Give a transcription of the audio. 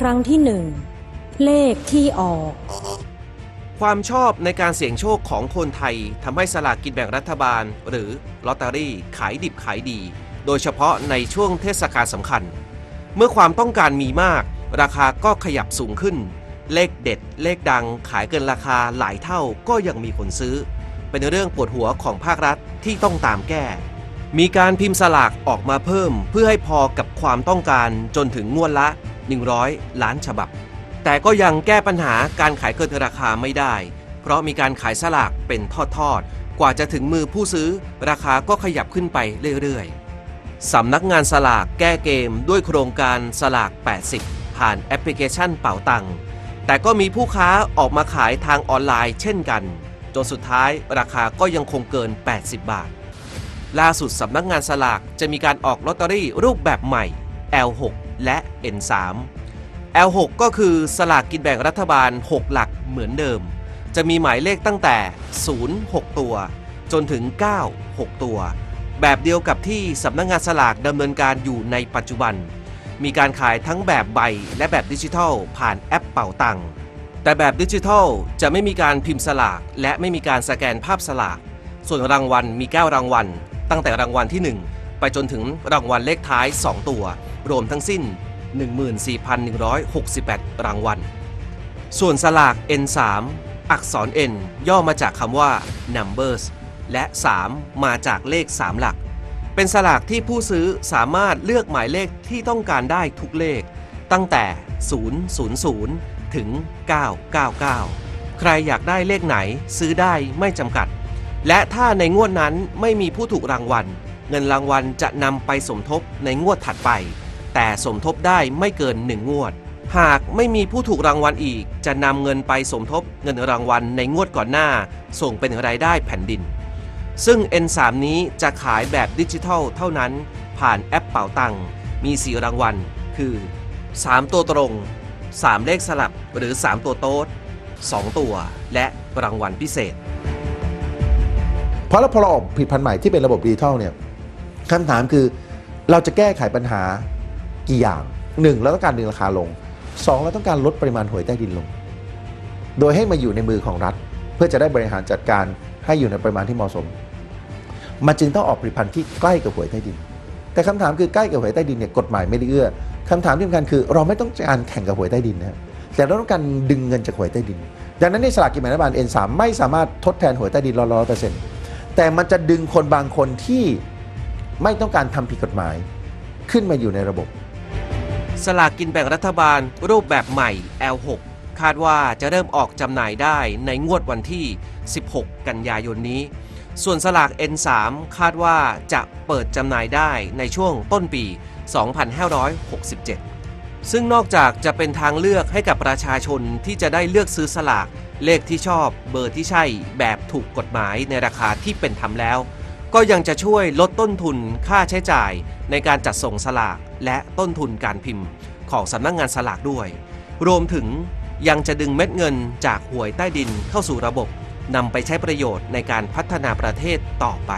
ครั้งที่หนึ่งเลขที่ออก ความชอบในการเสี่ยงโชคของคนไทยทำให้สลากกินแบ่งรัฐบาล หรือลอตเตอรี่ขายดิบขายดี โดยเฉพาะในช่วงเทศกาลสำคัญ เมื่อความต้องการมีมาก ราคาก็ขยับสูงขึ้น เลขเด็ด เลขดังขายเกินราคาหลายเท่าก็ยังมีคนซื้อ เป็นเรื่องปวดหัวของภาครัฐที่ต้องตามแก้ มีการพิมพ์สลากออกมาเพิ่ม เพื่อให้พอกับความต้องการจนถึงงวดละ 100 ล้านฉบับ แต่ก็ยังแก้ปัญหาการขายเกินราคาไม่ได้ เพราะมีการขายสลากเป็นทอดๆ กว่าจะถึงมือผู้ซื้อ ราคาก็ขยับขึ้นไปเรื่อยๆ สำนักงานสลากแก้เกมด้วยโครงการสลาก 80 ผ่านแอปพลิเคชันเป๋าตังค์แต่ก็มีผู้ค้าออกมาขายทางออนไลน์เช่นกัน จนสุดท้ายราคาก็ยังคงเกิน 80 บาทล่าสุดสำนักงานสลากจะมีการออกลอตเตอรี่รูปแบบใหม่ L6 และ N3 L6 ก็คือสลากกินแบ่งรัฐบาล 6 หลักเหมือนเดิม จะมีหมายเลขตั้งแต่ 0 6 ตัว จนถึง 9 6 ตัว แบบเดียวกับที่สำนักงานสลากดำเนินการอยู่ในปัจจุบัน มีการขายทั้งแบบใบและแบบดิจิทัล ผ่านแอปเป่าตังค์แต่แบบดิจิทัลจะไม่มีการพิมพ์สลาก และไม่มีการสแกนภาพสลาก ส่วนรางวัลมี 9 รางวัล ตั้งแต่รางวัลที่ 1 ไปจนถึงรางวัลเลขท้าย 2 ตัว รวมทั้งสิ้น 14,168 รางวัล ส่วนสลาก N3 อักษร N ย่อมาจากคำว่า numbers และ 3 มาจากเลข 3 หลัก เป็นสลากที่ผู้ซื้อสามารถเลือกหมายเลขที่ต้องการได้ทุกเลข ตั้งแต่ 000 ถึง 999 ใครอยากได้เลขไหนซื้อได้ไม่จำกัด และถ้าในงวดนั้นไม่มีผู้ถูกรางวัล เงินรางวัลจะนำไปสมทบในงวดถัดไป แต่สมทบได้ไม่เกิน 1 งวด หากไม่มีผู้ถูกรางวัลอีก จะนำเงินไปสมทบเงินรางวัลในงวดก่อนหน้า ส่งเป็นรายได้แผ่นดิน ซึ่ง N3 นี้จะขายแบบดิจิทัลเท่านั้นผ่านแอปเป๋าตังมี 4 รางวัล คือ 3 ตัวตรง 3 เลขสลับหรือ 3 ตัวโต๊ด2 ตัว และรางวัลพิเศษเพราะแล้วพอเราออกผลิดพันธุ์ใหม่ที่เป็นระบบดิจิทัลเนี่ย คำถามคือเราจะแก้ไขปัญหากี่อย่างหนึ่งเราต้องการดึงราคาลงสองเราต้องการลดปริมาณหวยใต้ดินลง โดยให้มาอยู่ในมือของรัฐ เพื่อจะได้บริหารจัดการให้อยู่ในปริมาณที่เหมาะสม มันจึงต้องออกผลิตภัณฑ์ที่ใกล้กับหวยใต้ดิน แต่คำถามคือใกล้กับหวยใต้ดินเนี่ยกฎหมายไม่ได้เอื้อคำถามที่สำคัญคือเราไม่ต้องการแข่งกับหวยใต้ดินนะครับแต่เราต้องการดึงเงินจากหวยใต้ดิน ดังนั้นในสลากกินแบ่งรัฐบาล N3 ไม่สามารถทดแทนหวยใต้ดินร้อยเปอร์เซ็นต์แต่มันจะดึงคนบางคนที่ ไม่ต้องการทำผิดกฎหมาย ขึ้นมาอยู่ในระบบ สลากกินแบ่งรัฐบาลรูปแบบใหม่ L6 คาดว่าจะเริ่มออกจำหน่ายได้ในงวดวันที่ 16 กันยายนนี้ ส่วนสลาก N3 คาดว่าจะเปิดจำหน่ายได้ในช่วงต้นปี 2567 ซึ่งนอกจากจะเป็นทางเลือกให้กับประชาชนที่จะได้เลือกซื้อสลากเลขที่ชอบเบอร์ที่ใช่แบบถูกกฎหมายในราคาที่เป็นธรรมแล้ว ก็ยังจะช่วยลดต้นทุนค่าใช้จ่ายในการจัดส่งสลากและต้นทุนการพิมพ์ของสำนักงงานสลากด้วย รวมถึงยังจะดึงเม็ดเงินจากหวยใต้ดินเข้าสู่ระบบนำไปใช้ประโยชน์ในการพัฒนาประเทศต่อไป